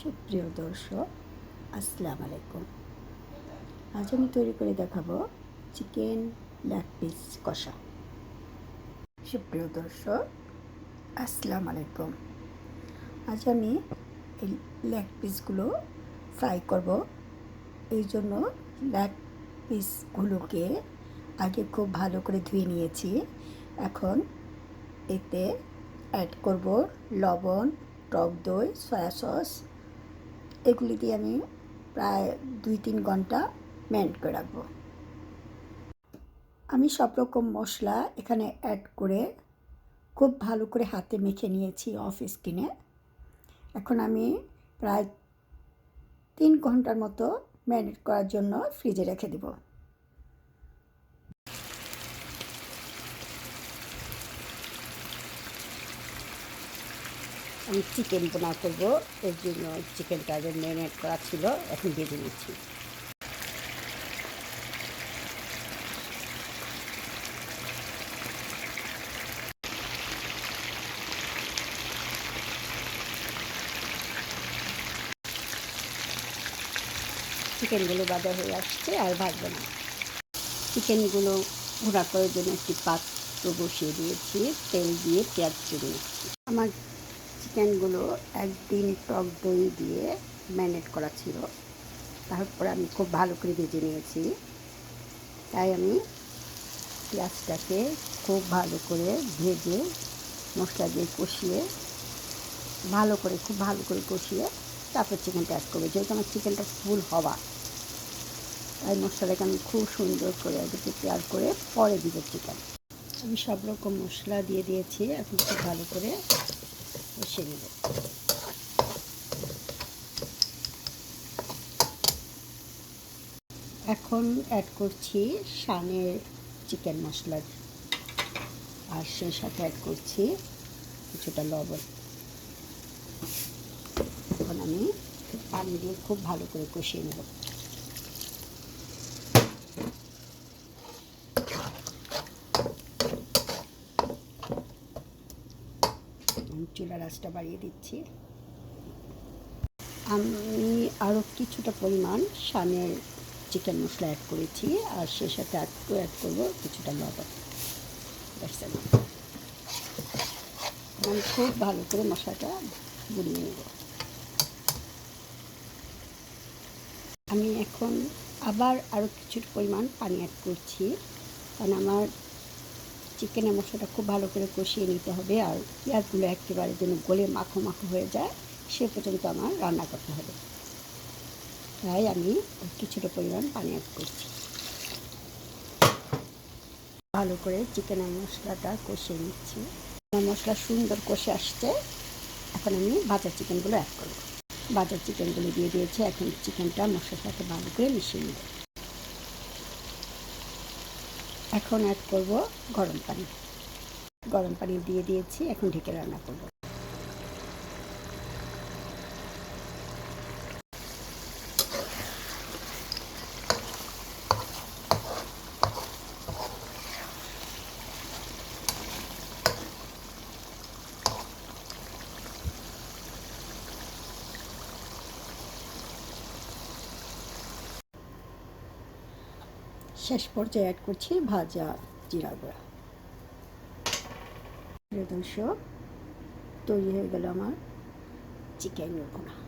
সুপ্রিয় দর্শক, আসসালামু আলাইকুম। আজ আমি তৈরি করে দেখাবো চিকেন লেগ পিস কষা। সুপ্রিয় দর্শক, আসসালামু আলাইকুম। আজ আমি এই লেগ পিসগুলো ফ্রাই করব। এই জন্য লেগ পিসগুলোকে আগে খুব ভালো করে ধুয়ে নিয়েছি। এখন এতে অ্যাড করব লবণ, টক দই, সয়া সস এগুলি দিয়ে আমি প্রায় দুই তিন ঘণ্টা ম্যান্ড করে রাখব। আমি সব রকম মশলা এখানে অ্যাড করে খুব ভালো করে হাতে মেখে নিয়েছি অফ স্কিনে। এখন আমি প্রায় তিন ঘণ্টার মতো ম্যারিনেট করার জন্য ফ্রিজে রেখে দেবো। আমি চিকেন বোনা করব। এর জন্য চিকেনটা আগে ম্যারিনেট করা ছিল, এখন ভেজে নিচ্ছি চিকেনগুলো বাজা হয়ে আসছে, আর ভাজবে না। চিকেনগুলো ঘোরা করার জন্য একটি পাত্র বসিয়ে দিয়েছি, তেল দিয়ে পেঁয়াজ চুড়ে আমার চিকেনগুলো একদিন টক দই দিয়ে ম্যারিনেট করা ছিল। তারপর আমি খুব ভালো করে ভেজে নিয়েছি। তাই আমি পেঁয়াজটাকে খুব ভালো করে ভেজে মশলা দিয়ে কষিয়ে ভালো করে, খুব ভালো করে কষিয়ে তারপর চিকেনটা অ্যাড করব। যেহেতু আমার চিকেনটা ফুল হওয়া, তাই মশলাটাকে আমি খুব সুন্দর করে আগে প্রিপেয়ার করে পরে দিব চিকেন আমি সব রকম মশলা দিয়ে দিয়েছি, এখন খুব ভালো করে কষিয়ে নেব। এখন অ্যাড করছি শানের চিকেন মশলা আর সেই সাথে অ্যাড করছি কিছুটা লবণ। এখন আমি পানি দিয়ে খুব ভালো করে কষিয়ে নেব। চুলা রাসটা বাড়িয়ে দিচ্ছি। আমি আরও কিছুটা পরিমাণ সানের চিকেন মশলা অ্যাড করেছি, আর সে সাথে অ্যাড অ্যাড করব কিছুটা লবণ। আমি খুব ভালো করে মশলাটা গুলিয়ে নেব। আমি এখন আবার আরও কিছু পরিমাণ পানি অ্যাড করছি। কারণ আমার চিকেনের মশলাটা খুব ভালো করে কষিয়ে নিতে হবে আর পেঁয়াজগুলো একেবারে যেন গলে মাখো মাখো হয়ে যায়, সে পর্যন্ত আমার রান্না করতে হবে। তাই আমি কিছুটা পরিমাণ পানি অ্যাড করছি। ভালো করে চিকেনের মশলাটা কষিয়ে নিচ্ছি। মশলা সুন্দর কষে আসছে। এখন আমি ভাজা চিকেনগুলো অ্যাড করব। ভাজা চিকেনগুলো দিয়ে দিয়েছি, এখন চিকেনটা মশলার সাথে ভালো করে মিশিয়ে নেব। এখন অ্যাড করব গরম পানি। গরম পানি দিয়ে দিয়েছি এখন ঢেকে রান্না করব। শেষ পর্যায়ে অ্যাড করছি ভাজা জিরা গুঁড়া। দর্শক তৈরি হয়ে গেল আমার চিকেন ভুনা